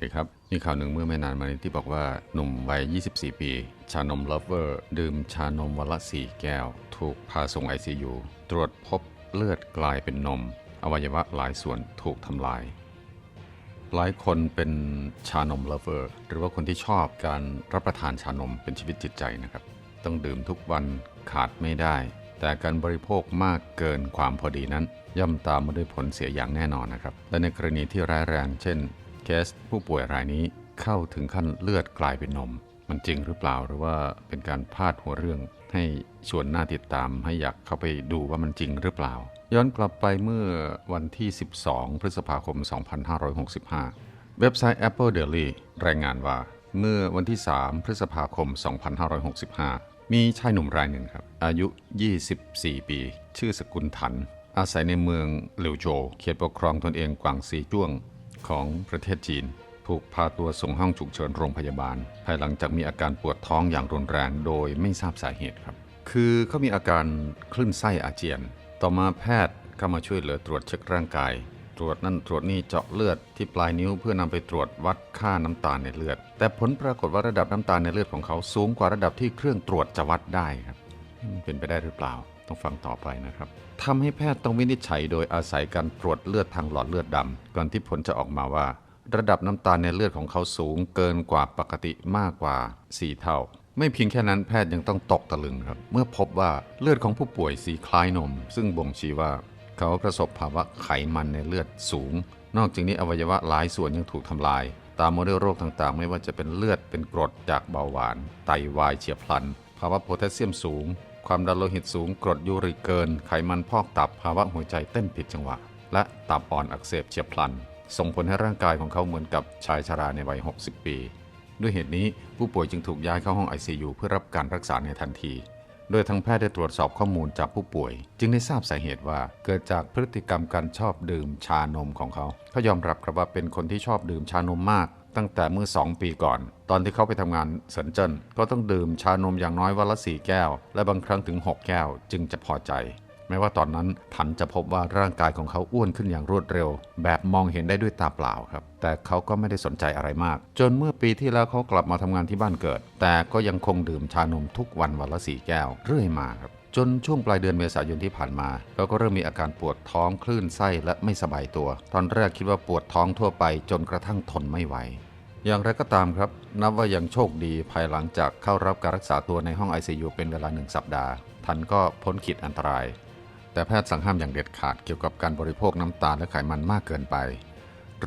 ดีครับมีข่าวหนึ่งเมื่อไม่นานมานี้ที่บอกว่าหนุ่มวัย 24 ปี ชานม l ล v เวอร์ ดื่มชานมวันละ 4 แก้ว ถูกพาส่ง ICU ตรวจพบเลือดกลายเป็นนม อวัยวะหลายส่วนถูกทำลาย หลายคนเป็นชานม l ล v เวอร์ หรือว่าคนที่ชอบการรับประทานชานมเป็นชีวิตจิตใจนะครับ ต้องดื่มทุกวันขาดไม่ได้ แต่การบริโภคมากเกินความพอดีนั้น ย่อมตามมาด้วยผลเสียอย่างแน่นอนนะครับ และในกรณีที่ร้ายแรงเช่น เคสผู้ป่วยรายนี้เข้าถึงขั้นเลือดกลายเป็นนม มันจริงหรือเปล่าหรือว่าเป็นการพาดหัวเรื่อง ให้ชวนน่าติดตามให้อยากเข้าไปดูว่ามันจริงหรือเปล่า ย้อนกลับไปเมื่อวันที่ 12 พฤษภาคม 2565 เว็บไซต์ Apple Daily รายงานว่า เมื่อวันที่ 3 พฤษภาคม 2565 มีชายหนุ่มรายหนึ่งครับ อายุ 24 ปี ชื่อสกุลถัน อาศัยในเมืองเหลียวโจวเขตปกครองตนเองกวางซีจ้วง ของประเทศจีน ถูกพาตัวส่งห้องฉุกเฉินโรงพยาบาล ภายหลังจากมีอาการปวดท้องอย่างรุนแรงโดยไม่ทราบสาเหตุครับ คือเขามีอาการคลื่นไส้อาเจียน ต่อมาแพทย์เข้ามาช่วยเหลือตรวจเช็คร่างกาย ตรวจนั่นตรวจนี่เจาะเลือดที่ปลายนิ้วเพื่อนำไปตรวจวัดค่าน้ำตาลในเลือด แต่ผลปรากฏว่าระดับน้ำตาลในเลือดของเขาสูงกว่าระดับที่เครื่องตรวจจะวัดได้ครับมันเป็นไปได้หรือเปล่า ต้องฟังต่อไปนะครับทำให้แพทย์ต้องวินิจฉัยโดยอาศัยการตรวจเลือดทางหลอดเลือดดำก่อนที่ผลจะออกมาว่า ระดับน้ำตาลในเลือดของเขาสูงเกินกว่าปกติมากกว่า 4 เท่า ไม่เพียงแค่นั้นแพทย์ยังต้องตกตะลึงครับ เมื่อพบว่าเลือดของผู้ป่วยสีคล้ายนม ซึ่งบ่งชี้ว่า เขาประสบภาวะไขมันในเลือดสูง นอกจากนี้อวัยวะหลายส่วนยังถูกทำลาย ตามมาด้วยโรคต่างๆ ไม่ว่าจะเป็นเลือดเป็นกรดจากเบาหวาน ไตวายเฉียบพลัน ภาวะโพแทสเซียมสูง ความดันโลหิตสูงกรดยูริกเกิน ไขมันพอกตับภาวะหัวใจเต้นผิดจังหวะ และตับอ่อนอักเสบเฉียบพลัน ส่งผลให้ร่างกายของเขาเหมือนกับชายชราในวัย 60 ปี ด้วยเหตุนี้ผู้ป่วยจึงถูกย้ายเข้าห้อง ICU เพื่อรับการรักษาในทันที โดยทางแพทย์ได้ตรวจสอบข้อมูลจากผู้ป่วย จึงได้ทราบสาเหตุว่าเกิดจากพฤติกรรมการชอบดื่มชานมของเขาเขายอมรับครับว่าเป็นคนที่ชอบดื่มชานมมาก ตั้งแต่เมื่อ 2 ปีก่อน ตอนที่เขาไปทำงานเซินเจิ้นก็ต้องดื่มชานมอย่างน้อยวันละ 4 แก้ว และบางครั้งถึง 6 แก้ว จึงจะพอใจ แม้ว่าตอนนั้นถันจะพบว่าร่างกายของเขาอ้วนขึ้นอย่างรวดเร็ว แบบมองเห็นได้ด้วยตาเปล่าครับ แต่เขาก็ไม่ได้สนใจอะไรมาก จนเมื่อปีที่แล้วเขากลับมาทำงานที่บ้านเกิด แต่ก็ยังคงดื่มชานมทุกวันวันละสี่แก้วเรื่อยมาครับจนช่วงปลายเดือนเมษายนที่ผ่านมาเขาก็เริ่มมีอาการปวดท้องคลื่นไส้และไม่สบายตัว ตอนแรกคิดว่าปวดท้องทั่วไปจนกระทั่งทนไม่ไหว อย่างไรก็ตามครับ นับว่ายังโชคดีภายหลังจากเข้ารับการรักษาตัวในห้อง ICU เป็นเวลาหนึ่งสัปดาห์ ทันก็พ้นขีดอันตราย แต่แพทย์สั่งห้ามอย่างเด็ดขาดเกี่ยวกับการบริโภคน้ำตาลและไขมันมากเกินไป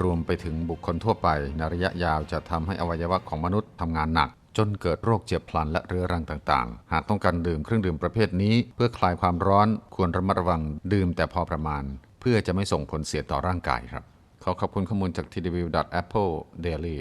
รวมไปถึงบุคคลทั่วไปในระยะยาวจะทำให้อวัยวะของมนุษย์ทำงานหนัก จนเกิดโรคเจียบพลันและเรื้อรังต่างๆ หากต้องการดื่มเครื่องดื่มประเภทนี้ เพื่อคลายความร้อนควรระมัดระวังดื่มแต่พอประมาณ เพื่อจะไม่ส่งผลเสียต่อร่างกายครับขอขอบคุณข้อมูลจาก tw.apple daily